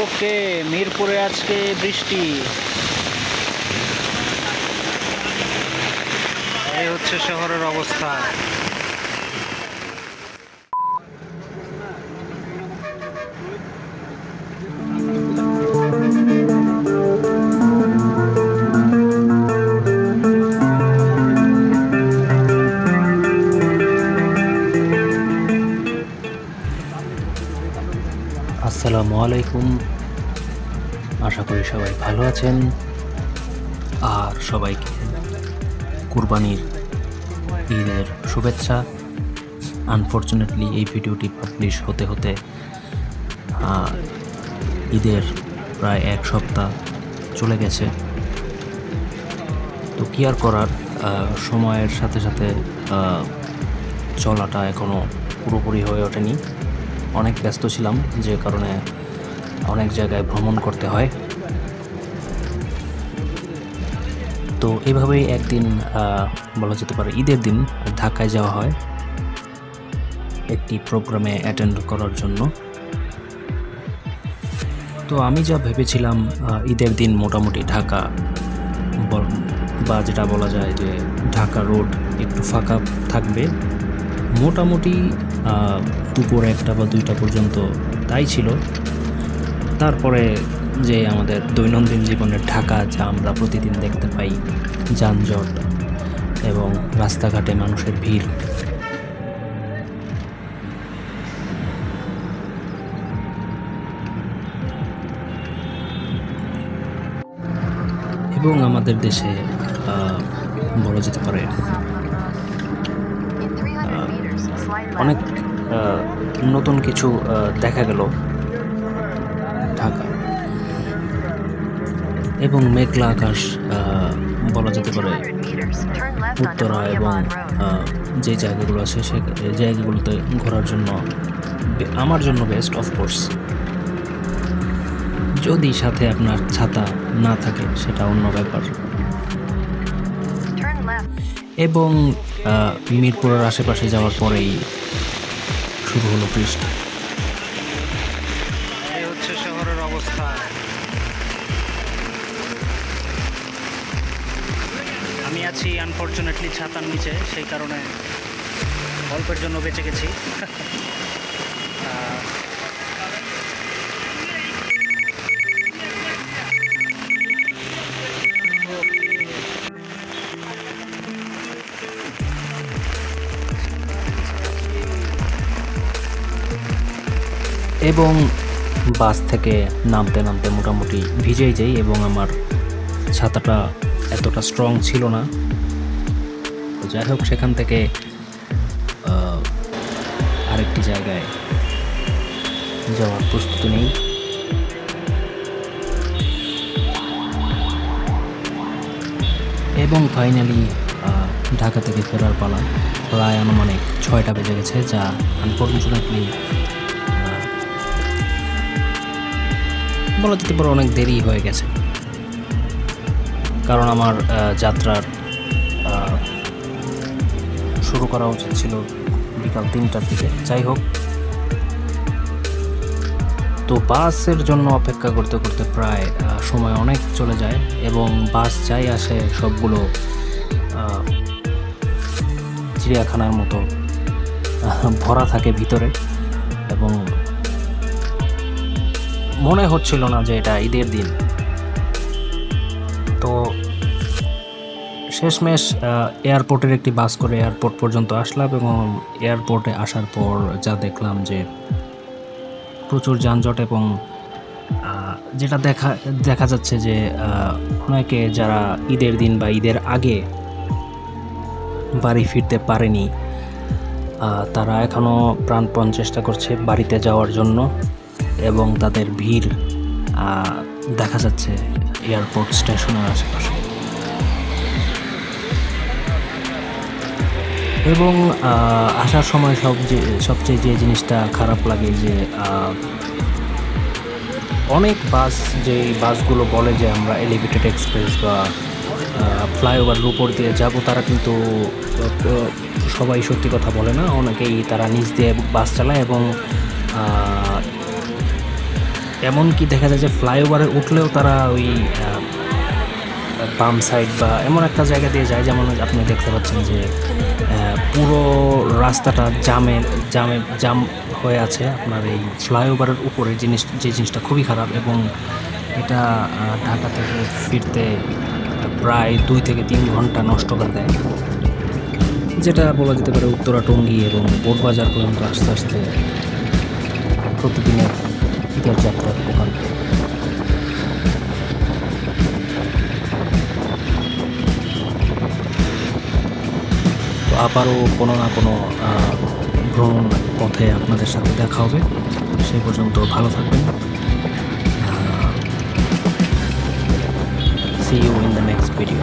ওকে মিরপুরে আজকে বৃষ্টি। এই হচ্ছে শহরের অবস্থা। আসসালামু আলাইকুম। আশা করি সবাই ভালো আছেন। আর সবাইকে কুরবানির ঈদের শুভেচ্ছা। আনফর্চুনেটলি এই ভিডিওটি পাবলিশ হতে হতে ঈদের প্রায় এক সপ্তাহ চলে গেছে। তো কি আর করার? সময়ের সাথে সাথে চলাটা এখনও পুরোপুরি হয়ে ওঠেনি। অনেক ব্যস্ত ছিলাম, যে কারণে অনেক জায়গায় ভ্রমণ করতে হয়। তো এভাবেই একদিন বলা যেতে পারে ঈদের দিন ঢাকায় যাওয়া হয় একটি প্রোগ্রামে অ্যাটেন্ড করার জন্য। তো আমি যা ভেবেছিলাম ঈদের দিন মোটামুটি ঢাকা বা যেটা বলা যায় যে ঢাকা রোড একটু ফাঁকা থাকবে মোটামুটি দুপুর একটা বা দুইটা পর্যন্ত তাই ছিল। তারপরে যে আমাদের দৈনন্দিন জীবনের ঢাকা যা আমরা প্রতিদিন দেখতে পাই, যানজট এবং রাস্তাঘাটে মানুষের ভিড়। এবং আমাদের দেশে বলা যেতে পারে অনেক নতুন কিছু দেখা গেল ঢাকা এবং মেঘলা আকাশ বলা যেতে পারে উত্তরা এবং যে জায়গাগুলো আছে সে জায়গাগুলোতে ঘোরার জন্য আমার জন্য বেস্ট অফকোর্স যদি সাথে আপনার ছাতা না থাকে, সেটা অন্য ব্যাপার। এবং মিরপুরের আশেপাশে যাওয়ার পরেই শুরু হলো বৃষ্টি হচ্ছে শহরের অবস্থা। আমি আছি আনফর্চুনেটলি ছাতার নিচে, সেই কারণে অল্পের জন্য বেঁচে গেছি। এবং বাস থেকে নামতে নামতে মোটামুটি ভিজেই যাই এবং আমার ছাতাটা এতটা স্ট্রং ছিল না। তো যাই হোক, সেখান থেকে আরেকটি জায়গায় যাওয়ার প্রস্তুতি নেই। এবং ফাইনালি ঢাকা থেকে ফেরার পালা। প্রায় আনুমানিক ছয়টা বেজে গেছে, যা আনফর্চুনেটলি বলা যেতে পারে অনেক দেরি হয়ে গেছে। কারণ আমার যাত্রার শুরু করা উচিত ছিল বিকাল তিনটার দিকে। যাই হোক। তো বাসের জন্য অপেক্ষা করতে করতে প্রায় সময় অনেক চলে যায় এবং বাস যাই আসে সবগুলো চিড়িয়াখানার মতো ভরা থাকে ভিতরে এবং মনে হচ্ছিল না যে এটা ঈদের দিন। তো শেষমেশ এয়ারপোর্টের একটি বাস করে এয়ারপোর্ট পর্যন্ত আসলাম এবং এয়ারপোর্টে আসার পর যা দেখলাম যে প্রচুর যানজট এবং যেটা দেখা দেখা যাচ্ছে যে অনেকে যারা ঈদের দিন বা ঈদের আগে বাড়ি ফিরতে পারেনি তারা এখনও প্রাণপণ চেষ্টা করছে বাড়িতে যাওয়ার জন্য। এবং তাদের ভিড় দেখা যাচ্ছে এয়ারপোর্ট স্টেশনের আশেপাশে। এবং আসার সময় সব যে, সবচেয়ে যে জিনিসটা খারাপ লাগে যে অনেক বাস যে বাসগুলো বলে যে আমরা এলিভেটেড এক্সপ্রেস বা ফ্লাইওভারের উপর দিয়ে যাব, তারা কিন্তু সবাই সত্যি কথা বলে না। অনেকেই তারা নিজ দিয়ে বাস চালায় এবং এমনকি দেখা যায় যে ফ্লাইওভারে উঠলেও তারা ওই বাম সাইড বা এমন একটা জায়গা দিয়ে যায়, যেমন আপনি দেখতে পাচ্ছেন যে পুরো রাস্তাটা জামে জামে, জাম হয়ে আছে আপনার এই ফ্লাইওভারের উপরে। জিনিস, যে জিনিসটা খুবই খারাপ এবং এটা ঢাকা থেকে ফিরতে প্রায় দুই থেকে তিন ঘণ্টা নষ্ট করে দেয়। যেটা বলা যেতে পারে উত্তরা টঙ্গী এবং বোটবাজার পর্যন্ত আস্তে আস্তে প্রতিদিনের ঈদের যাত্রার দোকান তো আবারও কোনো না কোনো ভ্রমণ পথে আপনাদের সাথে দেখা হবে। সেই পর্যন্ত ভালো থাকবেন। See you in the next video